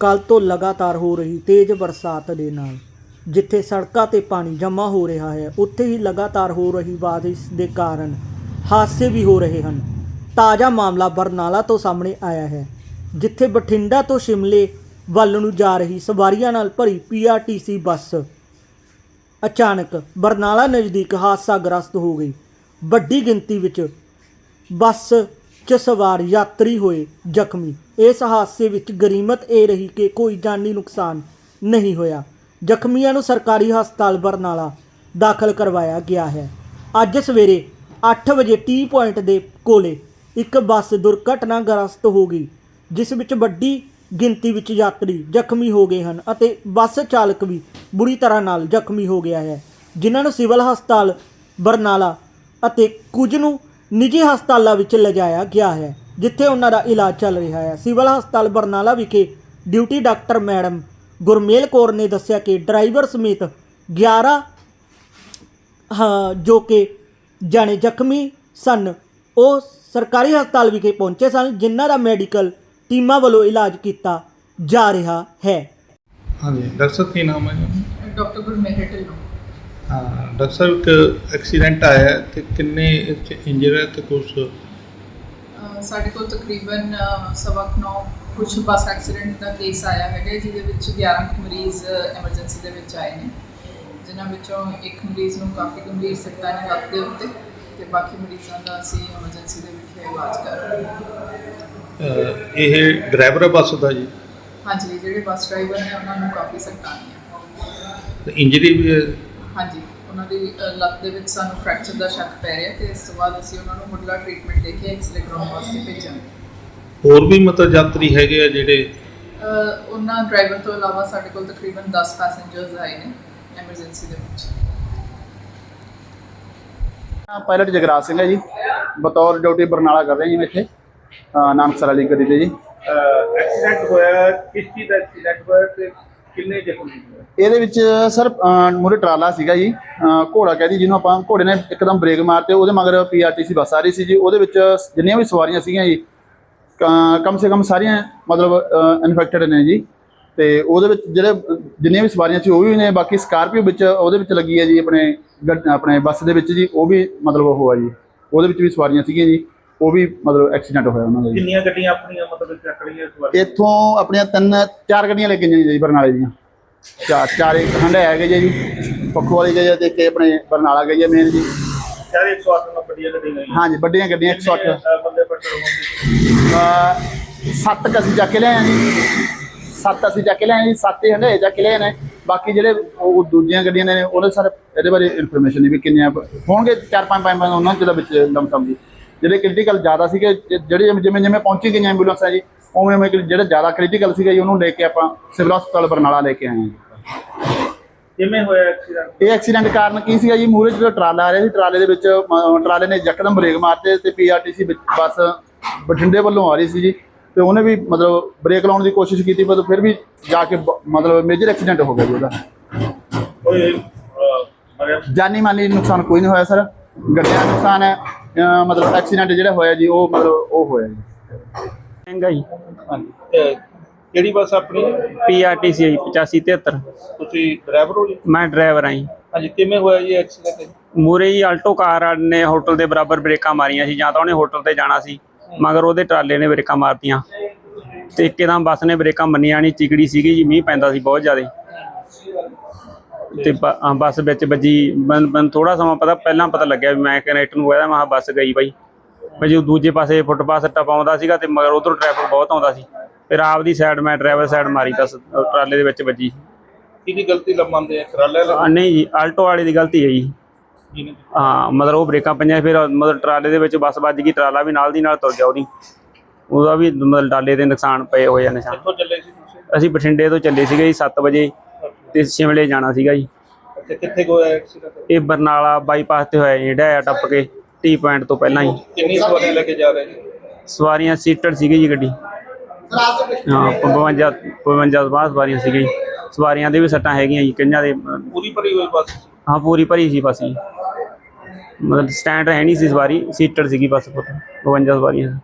ਕੱਲ ਤੋਂ ਲਗਾਤਾਰ ਹੋ ਰਹੀ ਤੇਜ਼ ਬਰਸਾਤ ਦੇ ਨਾਲ। ਜਿੱਥੇ ਸੜਕਾਂ ਤੇ ਪਾਣੀ ਜਮ੍ਹਾਂ ਹੋ ਰਿਹਾ ਹੈ, ਉੱਥੇ ਹੀ ਲਗਾਤਾਰ ਹੋ ਰਹੀ ਬਾਰਿਸ਼ ਦੇ ਕਾਰਨ ਹਾਦਸੇ ਵੀ ਹੋ ਰਹੇ ਹਨ। ਤਾਜ਼ਾ ਮਾਮਲਾ ਬਰਨਾਲਾ ਤੋਂ ਸਾਹਮਣੇ ਆਇਆ ਹੈ, ਜਿੱਥੇ ਬਠਿੰਡਾ ਤੋਂ ਸ਼ਿਮਲੇ ਵੱਲ ਨੂੰ ਜਾ ਰਹੀ ਸਵਾਰੀਆਂ ਨਾਲ ਭਰੀ ਪੀਆਰਟੀਸੀ ਬੱਸ ਅਚਾਨਕ ਬਰਨਾਲਾ ਨਜ਼ਦੀਕ ਹਾਦਸਾਗ੍ਰਸਤ ਹੋ ਗਈ। ਵੱਡੀ ਗਿਣਤੀ ਵਿੱਚ ਬੱਸ 'ਚ ਸਵਾਰ ਯਾਤਰੀ ਹੋਏ ਜ਼ਖਮੀ। ਇਸ ਹਾਦਸੇ ਵਿੱਚ ਗਰੀਮਤ ਇਹ ਰਹੀ ਕਿ ਕੋਈ ਜਾਨੀ ਨੁਕਸਾਨ ਨਹੀਂ ਹੋਇਆ। ਜ਼ਖਮੀਆਂ ਨੂੰ ਸਰਕਾਰੀ ਹਸਪਤਾਲ ਬਰਨਾਲਾ ਦਾਖਲ ਕਰਵਾਇਆ ਗਿਆ ਹੈ। ਅੱਜ ਸਵੇਰੇ 8 ਵਜੇ ਟੀ ਪੁਆਇੰਟ ਦੇ ਕੋਲੇ ਇੱਕ ਬੱਸ ਦੁਰਘਟਨਾਗ੍ਰਸਤ ਹੋ ਗਈ, ਜਿਸ ਵਿੱਚ ਵੱਡੀ ਗਿਣਤੀ ਵਿੱਚ ਯਾਤਰੀ ਜ਼ਖਮੀ ਹੋ ਗਏ ਹਨ ਅਤੇ ਬੱਸ ਚਾਲਕ ਵੀ ਬੁਰੀ ਤਰ੍ਹਾਂ ਨਾਲ ਜ਼ਖਮੀ ਹੋ ਗਿਆ ਹੈ, ਜਿਨ੍ਹਾਂ ਨੂੰ ਸਿਵਲ ਹਸਪਤਾਲ ਬਰਨਾਲਾ ਅਤੇ ਕੁਝ ਨੂੰ ਨਿੱਜੀ ਹਸਪਤਾਲਾਂ ਵਿੱਚ ਲਿਜਾਇਆ ਗਿਆ ਹੈ ਜਿੱਥੇ ਉਹਨਾਂ ਦਾ ਇਲਾਜ ਚੱਲ ਰਿਹਾ ਹੈ। ਸਿਵਲ ਹਸਪਤਾਲ ਬਰਨਾਲਾ ਵਿਖੇ duty doctor madam Gurmel Kaur ਨੇ ਦੱਸਿਆ ਕਿ ਡਰਾਈਵਰ ਸਮੇਤ 11 ਹਾਂ ਜੋ ਕਿ ਜਾਣੇ ਜ਼ਖਮੀ ਸਨ ਉਹ ਸਰਕਾਰੀ ਹਸਪਤਾਲ ਵਿਖੇ ਪਹੁੰਚੇ ਸਨ ਜਿਨ੍ਹਾਂ ਦਾ ਮੈਡੀਕਲ ਟੀਮਾਂ ਵੱਲੋਂ ਇਲਾਜ ਕੀਤਾ ਜਾ ਰਿਹਾ ਹੈ। ਹਾਂਜੀ। ਡਾਕਟਰ ਸਾਹਿਬ ਕੀ ਨਾਮ ਹੈ ਜੀ? ਡਾਕਟਰ ਗੁਰਮੇਹਰ ਢਿੱਲੋਂ। ਹਾਂ ਡਾਕਟਰ ਸਾਹਿਬ ਇੱਕ ਐਕਸੀਡੈਂਟ ਆਇਆ ਹੈ ਤੇ ਕਿੰਨੇ ਇੰਜਰ ਹੈ ਤੇ ਅਹ ਸਾਡੇ ਕੋਲ ਤਕਰੀਬਨ ਅਹ, ਸਵਾ ਕੁ ਨੌ ਕੁਝ ਬੱਸ ਐਕਸੀਡੈਂਟ ਦਾ ਕੇਸ ਆਇਆ ਹੈਗਾ ਜਿਹਦੇ ਵਿੱਚ 11 ਕੁ ਮਰੀਜ਼ ਐਮਰਜੈਂਸੀ ਦੇ ਵਿੱਚ ਆਏ ਨੇ। ਜਿਨ੍ਹਾਂ ਵਿੱਚੋਂ ਇੱਕ ਮਰੀਜ਼ ਨੂੰ ਕਾਫੀ ਗੰਭੀਰ ਸੱਟਾਂ ਨੇ ਹੱਥ ਦੇ ਉੱਤੇ ਤੇ ਬਾਕੀ ਮਰੀਜ਼ਾਂ ਦਾ ਅਸੀਂ ਐਮਰਜੈਂਸੀ ਦੇ ਵਿੱਚ ਇਲਾਜ ਕਰ ਰਹੇ ਹਾਂ। ਇਹ ਡਰਾਈਵਰ ਹੈ ਬੱਸ ਦਾ ਜੀ? ਹਾਂਜੀ ਜਿਹੜੇ ਬੱਸ ਡਰਾਈਵਰ ਨੇ ਉਹਨਾਂ ਨੂੰ ਕਾਫੀ ਸੱਟਾਂ ਆਈਆਂ। ਤੇ ਇੰਜਰੀ ਵੀ ਹੈ? ਹਾਂਜੀ ਉਹਨਾਂ ਦੀ ਅਹ, ਲੱਤ ਦੇ ਵਿੱਚ ਸਾਨੂੰ ਫ੍ਰੈਕਚਰ ਦਾ ਸ਼ੱਕ ਪੈ ਰਿਹਾ ਤੇ ਇਸ ਤੋਂ ਬਾਅਦ ਅਸੀਂ ਉਹਨਾਂ ਨੂੰ ਮੁੱਢਲਾ ਟ੍ਰੀਟਮੈਂਟ ਦੇ ਕੇ ਐਕਸਰੇ ਕਰਾਉਣ ਵਾਸਤੇ ਭੇਜਾਂਗੇ। ਹੋਰ ਵੀ ਮਤਲਬ ਯਾਤਰੀ ਹੈਗੇ ਆ ਜਿਹੜੇ? ਅਹ ਉਹਨਾਂ ਡਰਾਈਵਰ ਤੋਂ ਇਲਾਵਾ ਸਾਡੇ ਕੋਲ ਤਕਰੀਬਨ 10 ਪੈਸੇਂਜਰਸ ਆਏ ਨੇ ਐਮਰਜੈਂਸੀ ਦੇ ਵਿੱਚ। ਪਾਇਲਟ ਜਗਰਾਜ ਸਿੰਘ ਹੈ ਜੀ। ਬਤੌਰ ਡਿਊਟੀ ਬਰਨਾਲਾ ਕਰ ਰਹੇ ਜੀ ਮੈਂ ਇੱਥੇ ਨਾਨਕਸਰ ਵਾਲੀ ਗੱਡੀ ਤੇ ਜੀ। ਐਕਸੀਡੈਂਟ ਹੋਇਆ ਕਿਸ ਚੀਜ਼ ਦਾ ਐਕਸੀਡੈਂਟ ਹੋਇਆ ਤੇ ਕਿੰਨੇ ਜ਼ਖਮੀ ਇਹਦੇ ਵਿੱਚ ਸਰ ਮੂਰੇ ਟਰਾਲਾ ਸੀਗਾ ਜੀ, ਅਹ, ਘੋੜਾ ਕਹਿੰਦੀ ਜਿਹਨੂੰ ਆਪਾਂ ਘੋੜੇ ਨੇ ਇੱਕਦਮ ਬ੍ਰੇਕ ਮਾਰਤੇ, ਉਹਦੇ ਮਗਰ ਪੀਆਰਟੀਸੀ ਬੱਸ ਆ ਰਹੀ ਸੀ ਜੀ, ਉਹਦੇ ਵਿੱਚ ਜਿੰਨੀਆਂ ਵੀ ਸਵਾਰੀਆਂ ਸੀਗੀਆਂ ਜੀ, ਕ- ਕਮ ਸੇ ਕਮ ਸਾਰੀਆਂ, ਮਤਲਬ ਇਨਫੈਕਟਡ ਨੇ ਜੀ, ਤੇ ਉਹਦੇ ਵਿੱਚ ਜਿਹੜੇ, ਜਿੰਨੀਆਂ ਵੀ ਸਵਾਰੀਆਂ ਸੀ, ਉਹ ਵੀ ਨੇ, ਬਾਕੀ ਸਕਾਰਪੀਓ ਵਿੱਚ ਉਹਦੇ ਵਿੱਚ ਲੱਗੀ ਹੈ ਜੀ, ਆਪਣੇ ਗੱਡ- ਆਪਣੇ ਬੱਸ ਦੇ ਵਿੱਚ ਜੀ, ਉਹ ਵੀ ਮਤਲਬ ਉਹ ਆ ਜੀ, ਉਹਦੇ ਵਿੱਚ ਵੀ ਸਵਾਰੀਆਂ ਸੀਗੀਆਂ ਜੀ ਉਹ ਵੀ ਮਤਲਬ ਐਕਸੀਡੈਂਟ ਹੋਇਆ ਉਹਨਾਂ ਦਾ ਜੀ। ਕਿੰਨੀਆਂ ਗੱਡੀਆਂ ਆਪਣੀਆਂ ਮਤਲਬ ਚੱਕ ਲਈਆਂ ਇਸ ਵਾਰ? ਇੱਥੋਂ ਆਪਣੀਆਂ ਤਿੰਨ ਚਾਰ ਗੱਡੀਆਂ ਲੈ ਕੇ ਗਈਆਂ ਜੀ ਬਰਨਾਲੇ ਦੀਆਂ। ਚਾਰ ਚਾਰ ਇੱਕ ਹੰਡੇ ਹੈਗੇ ਜੀ ਪੱਖੋ ਵਾਲੀ ਹੈ ਤੇ ਇੱਕ ਆਪਣੇ ਬਰਨਾਲਾ ਹੈ ਮੇਨ ਜੀ। ਸਾਰੇ 108 ਨੰਬਰ ਵੱਡੀਆਂ ਗੱਡੀਆਂ ਗਈਆਂ। ਹਾਂਜੀ ਵੱਡੀਆਂ ਗੱਡੀਆਂ 108 ਕਿੰਨੇ, ਅਹ, ਬੰਦੇ ਪੈਟਰੋਲ ਹੁੰਦੇ ਅਹ ਸੱਤ ਕੁ ਅਸੀਂ ਚੱਕ ਕੇ ਲਿਆਏ ਜੀ। ਸੱਤ ਅਸੀਂ ਚੱਕ ਕੇ ਲਿਆਏ ਜੀ ਸੱਤ ਹੀ ਹੰਡੇ ਚੱਕ ਕੇ ਲਿਆਏ ਨੇ। ਬਾਕੀ ਜਿਹੜੇ ਉਹ ਦੂਜੀਆਂ ਗੱਡੀਆਂ ਨੇ ਉਹਦੇ ਸਾਰੇ ਇਹਦੇ ਬਾਰੇ ਇਨਫੋਰਮੇਸ਼ਨ ਨਹੀਂ ਵੀ ਕਿੰਨੀਆਂ ਹੋਣਗੇ ਚਾਰ ਪੰਜ ਪੰਜ ਉਹਨਾਂ ਚ ਵਿੱਚ ਲਮਸਮ ਜੀ। ਜਿਹੜੇ ਕ੍ਰਿਟੀਕਲ ਜ਼ਿਆਦਾ ਸੀਗੇ ਜਿਹੜੇ ਜਿਵੇਂ ਜਿਵੇਂ ਪਹੁੰਚੀ ਗਈਆਂ ਐਂਬੂਲੈਂਸ ਹੈ ਜੀ ਉਵੇਂ ਉਵੇਂ ਜਿਹੜੇ ਜ਼ਿਆਦਾ ਕ੍ਰਿਟੀਕਲ ਸੀਗੇ ਜੀ ਉਹਨੂੰ ਲੈ ਕੇ ਆਪਾਂ ਸਿਵਲ ਹਸਪਤਾਲ ਬਰਨਾਲਾ ਲੈ ਕੇ ਆਏ ਹਾਂ ਜੀ। ਕਿਵੇਂ ਹੋਇਆ ਐਕਸੀਡੈਂਟ ਇਹ ਐਕਸੀਡੈਂਟ ਕਾਰਨ ਕੀ ਸੀਗਾ ਜੀ? ਮੂਹਰੇ ਜਿਹੜਾ ਟਰਾਲਾ ਆ ਰਿਹਾ ਸੀ ਟਰਾਲੇ ਦੇ ਵਿੱਚ ਟਰਾਲੇ ਨੇ ਯਕਦਮ ਬ੍ਰੇਕ ਮਾਰਤੇ ਤੇ ਪੀਆਰਟੀਸੀ ਬੱਸ ਬਠਿੰਡੇ ਵੱਲੋਂ ਆ ਰਹੀ ਸੀ ਜੀ। ਤੇ ਉਹਨੇ ਵੀ ਮਤਲਬ ਬ੍ਰੇਕ ਲਾਉਣ ਦੀ ਕੋਸ਼ਿਸ਼ ਕੀਤੀ ਪਰ ਫਿਰ ਵੀ ਜਾ ਕੇ ਮਤਲਬ ਮੇਜਰ ਐਕਸੀਡੈਂਟ ਹੋ ਗਿਆ ਜੀ ਉਹਦਾ। ਜਾਨੀ ਮਾਲੀ ਨੁਕਸਾਨ ਕੋਈ ਨਹੀਂ ਹੋਇਆ ਸਰ। ਗੱਡੀਆਂ ਨੁਕਸਾਨ ਹੈ। ਮਤਲਬ ਐਕਸੀਡੈਂਟ ਜਿਹੜਾ ਹੋਇਆ ਜੀ ਉਹ ਮਤਲਬ ਉਹ ਹੋਇਆ ਜੀ। ਮਹਿੰਗਾ ਜੀ। ਹਾਂਜੀ। ਤੇ ਕਿਹੜੀ ਬੱਸ ਆਪਣੀ? ਪੀਆਰਟੀਸੀ ਹੈ ਜੀ 8573 ਤੁਸੀਂ ਡਰਾਈਵਰ ਹੋ ਜੀ? ਮੈਂ ਡਰਾਈਵਰ ਆਂ ਜੀ। ਹਾਂਜੀ ਕਿਵੇਂ ਹੋਇਆ ਜੀ ਐਕਸੀਡੈਂਟ ਮੂਰੇ ਹੀ ਆਲਟੋ ਕਾਰ ਨੇ ਹੋਟਲ ਦੇ ਬਰਾਬਰ ਬ੍ਰੇਕਾਂ ਮਾਰੀਆਂ ਸੀ ਜਾਂ ਤਾਂ ਉਹਨੇ ਹੋਟਲ ਤੇ ਜਾਣਾ ਸੀ ਮਗਰ ਉਹਦੇ ਟਰਾਲੇ ਨੇ ਬ੍ਰੇਕਾਂ ਮਾਰਤੀਆਂ। ਤੇ ਇੱਕਦਮ ਬੱਸ ਨੇ ਬ੍ਰੇਕਾਂ ਮੰਨੀਆਂ ਨਹੀਂ ਚਿਕੜੀ ਸੀਗੀ ਜੀ ਮੀਂਹ ਪੈਂਦਾ ਸੀ ਬਹੁਤ ਜ਼ਿਆਦਾ। ਤੇ ਬੱਸ ਵਿੱਚ ਵੱਜੀ। ਮੈਨੂੰ ਥੋੜਾ ਸਮਾਂ ਪਤਾ ਪਹਿਲਾਂ ਪਤਾ ਲੱਗਿਆ ਵੀ ਮੈਂ ਕਨੈਕਟਰ ਨੂੰ ਕਹਿੰਦਾ ਮੈਂ ਬੱਸ ਗਈ ਬਾਈ। ਮੈਂ ਜਦੋਂ ਦੂਜੇ ਪਾਸੇ ਫੁੱਟਪਾਥ ਟਪਾਉਂਦਾ ਸੀਗਾ ਤੇ ਮਗਰ ਉਧਰੋਂ ਟ੍ਰੈਫਿਕ ਬਹੁਤ ਆਉਂਦਾ ਸੀ। ਫਿਰ ਆਪਦੀ ਸਾਈਡ ਮੈਂ ਡਰਾਈਵਰ ਸਾਈਡ ਮਾਰੀ ਤਾਂ ਟਰਾਲੇ ਦੇ ਵਿੱਚ ਵੱਜੀ। ਕਿਹਦੀ ਗਲਤੀ ਲੰਮਾਂਦੇ ਆ? ਟਰਾਲੇ ਆ, ਨਹੀਂ ਜੀ ਆਲਟੋ ਵਾਲੇ ਦੀ ਗਲਤੀ ਹੈ ਜੀ। ਹਾਂ ਮਤਲਬ ਉਹ ਬ੍ਰੇਕਾਂ ਪਈਆਂ ਫਿਰ ਮਤਲਬ ਟਰਾਲੇ ਦੇ ਵਿੱਚ ਬੱਸ ਵੱਜ ਗਈ ਟਰਾਲਾ ਵੀ ਨਾਲ ਦੀ ਨਾਲ ਤੁਰ ਗਿਆ ਉਹਦੀ। ਉਹਦਾ ਵੀ ਮਤਲਬ ਟਰਾਲੇ ਦੇ ਨੁਕਸਾਨ ਪਏ ਹੋਏ ਆ ਨਿਸ਼ਾਨ। ਕਿੱਥੋਂ ਚੱਲੇ ਸੀ ਤੁਸੀਂ? ਅਸੀਂ ਬਠਿੰਡੇ ਤੋਂ ਚੱਲੇ ਸੀਗੇ ਜੀ 7 ਵਜੇ। ਤੇ ਸ਼ਿਮਲੇ ਜਾਣਾ ਸੀਗਾ ਜੀ। ਤੇ ਕਿੱਥੇ ਕੁ ਐਕਸੀਡੈਂਟ ਇਹ ਬਰਨਾਲਾ ਬਾਈਪਾਸ ਤੇ ਹੋਇਆ ਜੀ, ਜਿਹੜਾ ਆ ਟੱਪ ਕੇ ਟੀ ਪੁਆਇੰਟ ਤੋਂ ਪਹਿਲਾਂ ਹੀ ਕਿੰਨੀ ਸਵਾਰੀਆਂ ਲੈ ਕੇ ਜਾ ਰਹੇ ਜੀ ਸਵਾਰੀਆਂ ਸੀਟਡ ਸੀਗੀ ਜੀ ਗੱਡੀ। ਹਾਂ 52 52 ਬਾਅਦ ਸਵਾਰੀਆਂ ਸੀਗੀ ਜੀ। ਸਵਾਰੀਆਂ ਦੇ ਵੀ ਸੱਟਾਂ ਹੈਗੀਆਂ ਜੀ ਕਈਆਂ ਦੇ ਪੂਰੀ ਭਰੀ ਹੋਈ ਬੱਸ। ਹਾਂ ਪੂਰੀ ਭਰੀ ਸੀ ਬੱਸ ਜੀ। ਮਤਲਬ ਸਟੈਂਡ ਹੈ ਨਹੀਂ ਸੀ ਸਵਾਰੀ ਸੀਟਡ ਸੀਗੀ ਬੱਸ 52 ਸਵਾਰੀਆਂ।